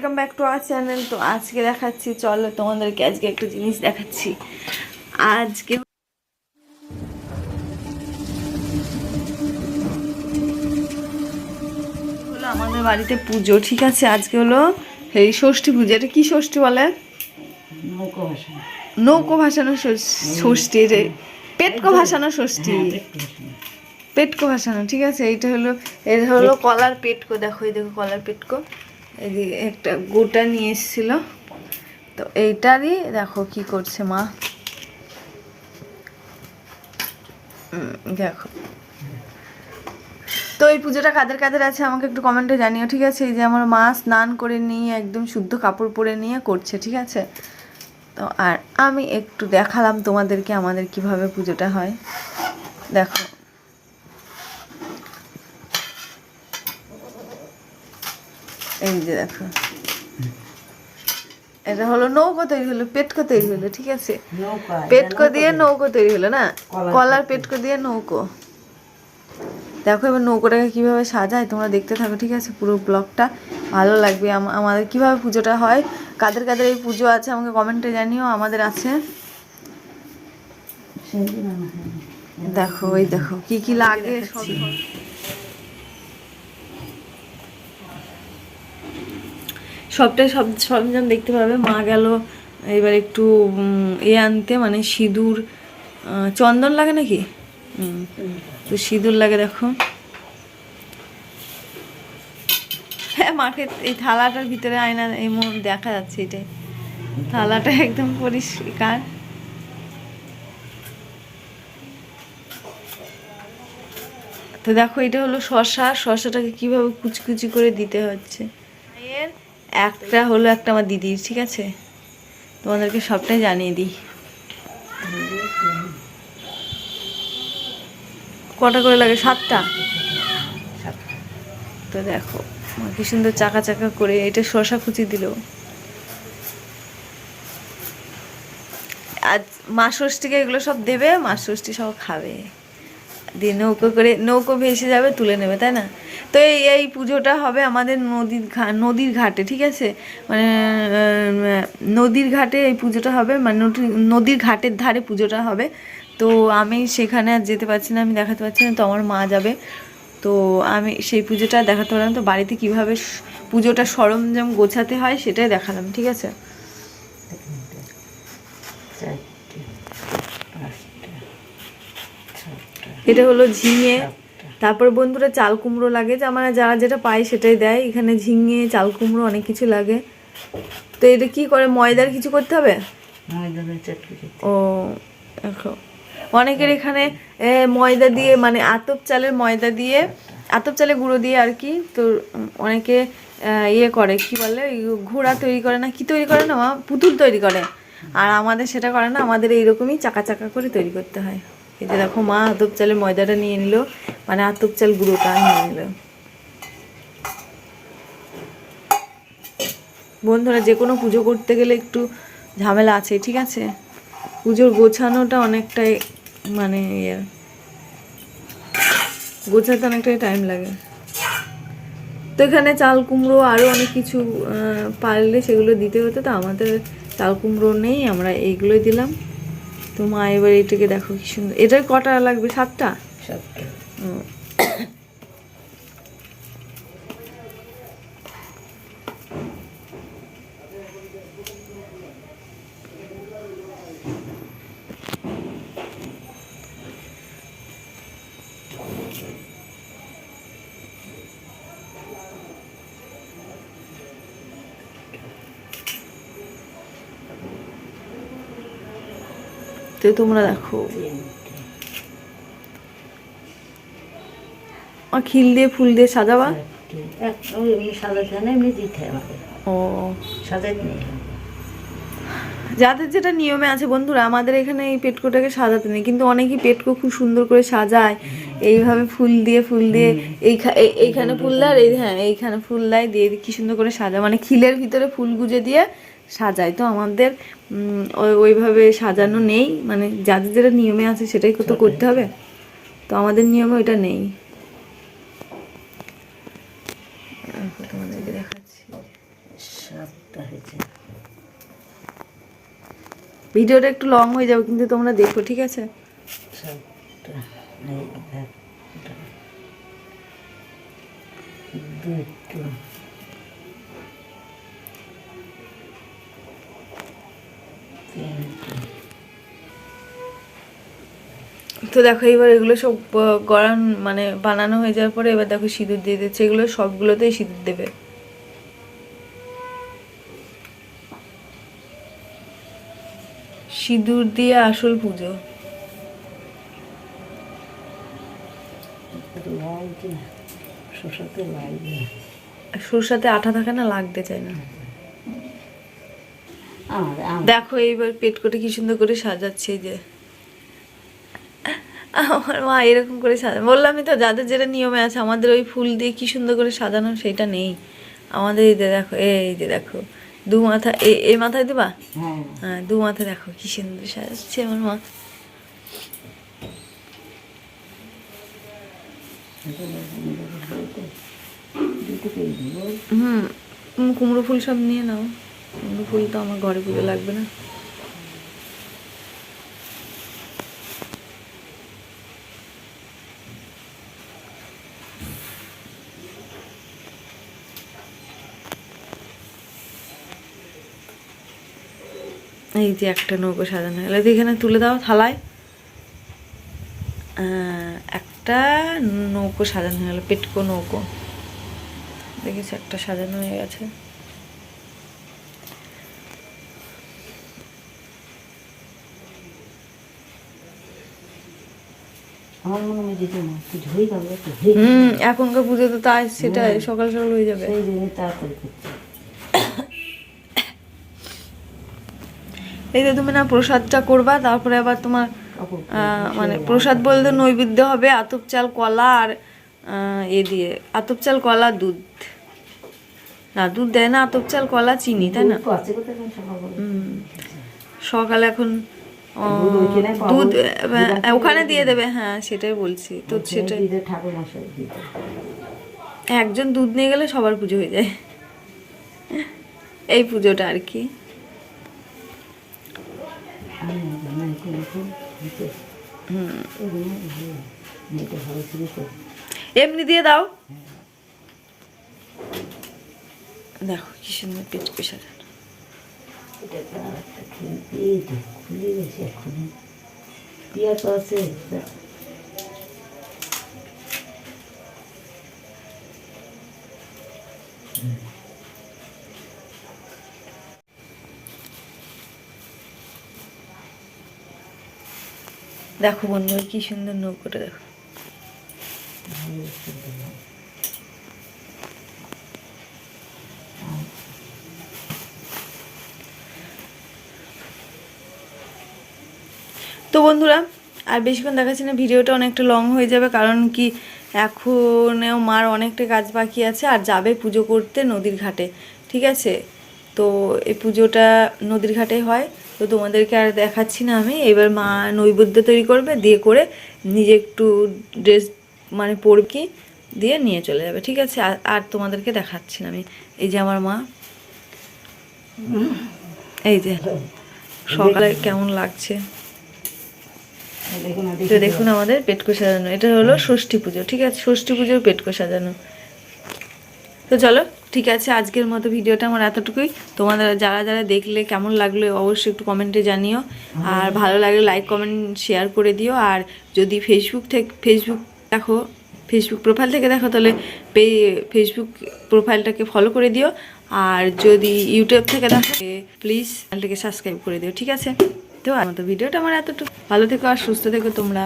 Welcome back to our channel তো আজকে দেখাচ্ছি চলো তোমাদেরকে আজকে একটা জিনিস দেখাচ্ছি। আজকে হলো আমাদের বাড়িতে পুজো ঠিক আছে? আজকে হলো এই ষষ্ঠী পুজো। এটা কি ষষ্ঠী বলে? নৌকো নৌকো ভাসানো ষষ্ঠী রে পেটকো ভাসানো ষষ্ঠী। পেটকো ভাসানো। ঠিক আছে? এইটা হলো এটা হলো কলার পেটকো। দেখো এই দেখো কলার পেটকো। এদিকে একটা গোটা নিয়ে এসেছিল। তো এইটারই দেখো কি করছে মা। দেখো। তো এই পুজোটা কাদের কাদের আছে আমাকে একটু কমেন্টে জানিও, ঠিক আছে? এই যে আমার মা স্নান করে নিয়ে একদম শুদ্ধ কাপড় পরে নিয়ে করছে, ঠিক আছে? তো আর আমি একটু দেখালাম তোমাদেরকে আমাদের কীভাবে পুজোটা হয়। দেখো। এই যে দেখো। এটা হলো নৌকো তৈরি হলো পেটকো তৈরি হলো ঠিক আছে? নৌকা পেটকো দিয়ে নৌকো তৈরি হলো না? কলার পেটকো। দিয়ে নৌকো। দেখো এবার নৌকোটাকে কীভাবে সাজায় তোমরা দেখতে থাকো ঠিক আছে? পুরো ব্লগটা ভালো লাগবে। আম- আমাদের কীভাবে পুজোটা হয় কাদের কাদের এই পুজো আছে আমাকে কমেন্টে জানিও আমাদের আছে। দেখো ওই দেখো কি কি লাগে সব। সবটাই সব সরঞ্জাম দেখতে পাবে। মা গেল, এবার একটু এ আনতে মানে সিঁদুর চন্দন লাগে নাকি? তো সিঁদুর লাগে দেখো। হ্যাঁ মাকে এই থালাটার ভিতরে আয়না, এই দেখা যাচ্ছে এটাই। থালাটা একদম পরিষ্কার। তো দেখো, এটা হলো শশা শশাটাকে কীভাবে কুচি কুচি করে দিতে হচ্ছে। একটা হলো একটা আমার দিদির, ঠিক আছে? তোমাদেরকে সবটাই জানিয়ে দিই। কটা করে লাগে? সাতটা? তো দেখো কি সুন্দর চাকা চাকা করে এটা শশা কুচি দিল। আজ মা ষষ্ঠীকে এগুলো সব দেবে, মা ষষ্ঠী সব খাবে। দিয়ে নৌকো করে, নৌকো ভেসে যাবে, তুলে নেবে, তাই না? তো এই এই পুজোটা হবে আমাদের নদীর ঘা, নদীর ঘাটে, ঠিক আছে? মানে নদীর ঘাটে এই পুজোটা হবে মানে নদী- নদীর ঘাটের ধারে পুজোটা হবে। তো আমি সেখানে আর যেতে পারছি না, আমি দেখাতে পারছি না, তো আমার মা যাবে। তো আমি সেই পুজোটা দেখাতে পারলাম তো বাড়িতে কীভাবে পুজোটা সরঞ্জাম গোছাতে হয় সেটাই দেখালাম, ঠিক আছে? এটা হলো ঝিঙে। তারপর বন্ধুরা চাল কুমড়ো লাগে যে আমরা যারা যেটা পায় সেটাই দেয়। এখানে ঝিঙে চাল কুমড়ো অনেক কিছু লাগে। তো এটা কি করে ময়দার কিছু করতে হবে? ও দেখো। অনেকের এখানে ময়দা দিয়ে মানে আতপ চালের ময়দা দিয়ে আতপ চালের গুঁড়ো দিয়ে আর কি তো অনেকে ইয়ে করে কি বলে ঘোড়া তৈরি করে না কি তৈরি করে না? পুতুল তৈরি করে। আর আমাদের সেটা করে না আমাদের এইরকমই চাকা চাকা করে তৈরি করতে হয়। এই যে দেখো মা আতপ চালের ময়দাটা নিয়ে নিল মানে আতপ চাল গুঁড়োটা নিয়ে নিল। বন্ধুরা, যে কোনো পুজো করতে গেলে একটু ঝামেলা আছে, ঠিক আছে? পুজোর গোছানোটা অনেকটাই মানে ইয়ে। গোছাতে অনেকটাই টাইম লাগে। তো এখানে চাল কুমড়ো আরও অনেক কিছু পারলে সেগুলো দিতে হতো, তো আমাদের চাল কুমড়ো নেই, আমরা এইগুলোই দিলাম। তো মা এবার এটাকে দেখো কি সুন্দর। এটার কটা লাগবে? সাতটা? সাতটা। তো তোমরা দেখো। খিল দিয়ে ফুল দিয়ে সাজাবা? যাদের যেটা নিয়মে আছে, বন্ধুরা, আমাদের এখানে এই পেটকোটাকে সাজাতে নেই, কিন্তু অনেকেই পেটকো খুব সুন্দর করে সাজায়। এইভাবে ফুল দিয়ে ফুল দিয়ে এইখা- এই- এইখানে ফুল দেয় এই হ্যাঁ এইখানে ফুল দেয়, দিয়ে কি সুন্দর করে সাজায়। মানে খিলের ভিতরে ফুল গুজে দিয়ে সাজায়। তো আমাদের ওইভাবে সাজানো নেই। মানে যাদের যেটা নিয়মে আছে সেটাই তো করতে হবে। তো আমাদের নিয়মে ওইটা নেই। দেখাচ্ছি। হয়েছে। ভিডিওটা একটু লং হয়ে যাবে কিন্তু তোমরা দেখো ঠিক আছে? তো দেখো এবার এগুলো সব গড়ান মানে বানানো হয়ে যাওয়ার পরে এবার দেখো সিঁদুর দিয়ে দিচ্ছে। এগুলো সবগুলোতেই সিঁদুর দেবে। সিঁদুর দিয়ে আসল পুজো। সরষাতে আঠা থাকে না লাগতে চায় না। দেখো এইবার পেট করে কি সুন্দর করে সাজাচ্ছে যে। আমার মা এরকম করে সাজা বললামই তো যাদের যেটা নিয়মে আছে আমাদের ওই ফুল দিয়ে কি সুন্দর করে সাজানো সেটা নেই। আমাদের এই যে দেখো এই যে দেখো দু মাথা এ এই মাথায় দিবা? হ্যাঁ। হ্যাঁ দু মাথা দেখো কি সুন্দর সাজাচ্ছে আমার মা। হুম কুমড়ো ফুল সব নিয়ে নাও। ফুল তো আমার ঘরে পুজো লাগবে না। এই যে একটা নৌকো সাজানো হলো এখানে তুলে দাও থালায়। একটা নৌকো সাজানো হয়ে হলো পেটকো নৌকো। দেখেছি, একটা সাজানো হয়ে গেছে। আমার মনে হয় যেতে না হয়ে যাবে তো হয়ে হুম এখনকার পুজো তো তাই সেটাই সকাল সকাল হয়ে যাবে। সেই জন্য তাড়াতাড়ি করছি এই যে তুমি না প্রসাদটা করবা তারপরে আবার তোমার আহ, মানে প্রসাদ বলতে নৈবেদ্য হবে আতপ চাল কলা আর আহ, এ দিয়ে আতপ চাল কলা দুধ। না দুধ দেয় না আতপ চাল কলা চিনি তাই না? সকালে এখন দুধ ওখানে দিয়ে দেবে হ্যাঁ সেটাই বলছি তো সেটাই। একজন দুধ নিয়ে গেলে সবার পুজো হয়ে যায়। এই পুজোটা আর কি। এমনি দিয়ে দাও। দেখো কি সুন্দর পেট সাজানো এটা একটা দেখো বন্ধু কি সুন্দর নৌকোটা দেখো ভালো সুন্দর তো বন্ধুরা, আর বেশিক্ষণ দেখাচ্ছি না, ভিডিওটা অনেকটা লং হয়ে যাবে, কারণ কি এখনও মার অনেকটা কাজ বাকি আছে, আর যাবে পুজো করতে নদীর ঘাটে, ঠিক আছে? তো এই পুজোটা নদীর ঘাটে হয়, তো তোমাদেরকে আর দেখাচ্ছি না আমি, এবার মা নৈবেদ্য তৈরি করবে, দিয়ে করে নিজে একটু ড্রেস মানে পরবে কি দিয়ে নিয়ে চলে যাবে, ঠিক আছে? আর- তোমাদেরকে দেখাচ্ছি না আমি, এই যে আমার মা। এই যে, সকালে কেমন লাগছে? তো দেখুন আমাদের পেটকো সাজানো। এটা হলো ষষ্ঠী পুজো ঠিক আছে? ষষ্ঠী পুজোর পেটকো সাজানো। তো চলো ঠিক আছে আজকের মতো ভিডিওটা আমার এতটুকুই। তোমাদের যারা যারা দেখলে কেমন লাগল অবশ্যই একটু কমেন্টে জানিও। আর ভালো লাগলে লাইক কমেন্ট শেয়ার করে দিও। আর যদি ফেসবুক থেকে ফেসবুক দেখো ফেসবুক প্রোফাইল থেকে দেখো তাহলে পে ফেসবুক প্রোফাইলটাকে ফলো করে দিও। আর যদি ইউটিউব থেকে দেখো প্লিজ চ্যানেলটাকে সাবস্ক্রাইব করে দিও ঠিক আছে? তো আমার তো ভিডিওটা আমার এতটুকু। ভালো থেকো আর সুস্থ থেকো তোমরা।